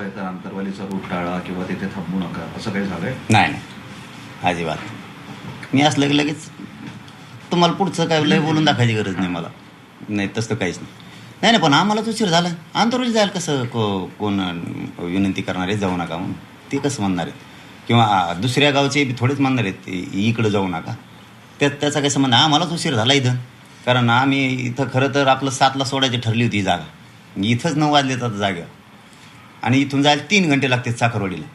आहे तर आंतरवालीचा रूट टाळा किंवा तिथे थांबू नका. असं काही झालंय? नाही नाही. अजिबात. मी असलं की लगेच तुम्हाला पुढचं काय लय बोलून दाखवायची गरज नाही मला. नाही तसं काहीच नाही. नाही नाही पण आम्हालाच उशीर झाला. आंतरवाली जायला कसं को कोण विनंती करणार आहे? जाऊ नका म्हणून. ते कसं म्हणणार आहेत? किंवा दुसऱ्या गावचे बी थोडेच म्हणणार आहेत इकडं जाऊ नका. त्यात त्याचा काही संबंध नाही. आम्हालाच उशीर झाला इथं. कारण आम्ही इथं खरं तर आपलं सातला सोडायची ठरली होती ही जागा. इथंच नऊ वाजले तर जागा. आणि इथून जायला तीन घंटे लागतात साखरवाडीला.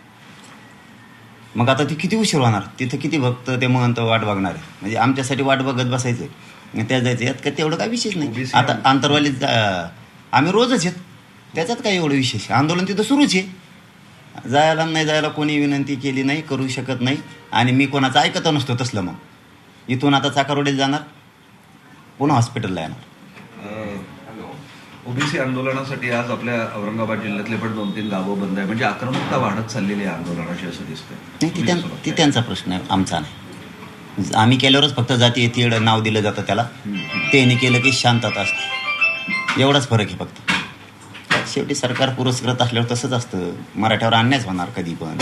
मग आता ती किती उशीर होणार? तिथं किती भक्त ते महंत वाट बघणार? आहे म्हणजे आमच्यासाठी वाट बघत बसायचं त्या जायचं यात काय तेवढं काय विशेष नाही. आता आंतरवालीत जा- आम्ही रोजच येत. त्याच्यात काय एवढं विशेष? आंदोलन तिथं सुरूच आहे. जायला नाही जायला कोणी विनंती केली नाही करू शकत नाही. आणि मी कोणाचं ऐकत नसतो तसलं मग. इथून आता चाकारवाडीत जाणार पुन्हा हॉस्पिटलला येणार. ओबीसी आंदोलनासाठी आज आपल्या औरंगाबाद जिल्ह्यातले पण दोन तीन गावं बंद आहे म्हणजे आक्रमकता वाढत चाललेली आहे आंदोलनाची असं दिसतंय. ती त्यां ती त्यांचा प्रश्न आहे आमचा नाही. आम्ही केल्यावरच फक्त जाती येते नाव दिलं जातं त्याला. त्यांनी केलं की शांतता असते. एवढाच फरक आहे फक्त. शेवटी सरकार पुरस्कृत असल्यावर तसंच असतं. मराठ्यावर अन्यायच होणार कधी पण.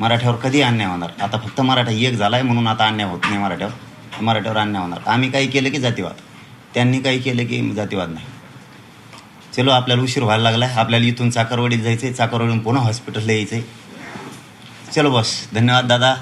मराठ्यावर कधी अन्याय होणार? आता फक्त मराठा एक झाला आहे म्हणून आता अन्याय होत नाही मराठ्यावर. मराठ्यावर अन्याय होणार. आम्ही काही केलं की जातीवाद. त्यांनी काही केलं की जातीवाद नाही. चलो आपल्याला उशीर व्हायला लागला आहे आपल्याला इथून चाकरवाडीत जायचं आहे चाकरवाडीहून पुन्हा हॉस्पिटलला यायचं आहे चलो बस धन्यवाद दादा.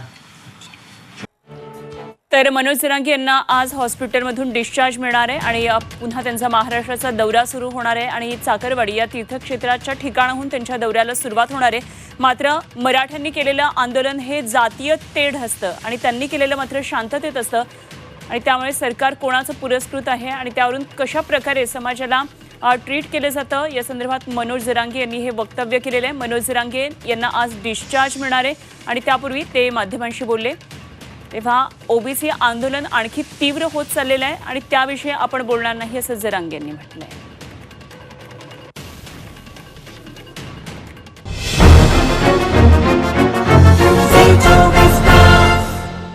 तर मनोज जरांगे यांना आज हॉस्पिटलमधून डिस्चार्ज मिळणार आहे आणि पुन्हा त्यांचा महाराष्ट्राचा दौरा सुरू होणार आहे. आणि चाकरवाडी या तीर्थक्षेत्राच्या ठिकाणाहून त्यांच्या दौऱ्याला सुरुवात होणार आहे. मात्र मराठ्यांनी केलेलं आंदोलन हे जातीय तेढ असतं आणि त्यांनी केलेलं मात्र शांततेत असतं. आणि त्यामुळे सरकार कोणाचं पुरस्कृत आहे आणि त्यावरून कशा प्रकारे समाजाला ट्रीट केलं जातं. या संदर्भात मनोज जरांगे यांनी हे वक्तव्य केलेलं आहे. मनोज जरांगे यांना आज डिस्चार्ज मिळणार आहे आणि त्यापूर्वी ते माध्यमांशी बोलले. तेव्हा ओबीसी आंदोलन आणखी तीव्र होत चाललेलं आहे आणि त्याविषयी आपण बोलणार नाही असं जरांगे यांनी म्हटलं आहे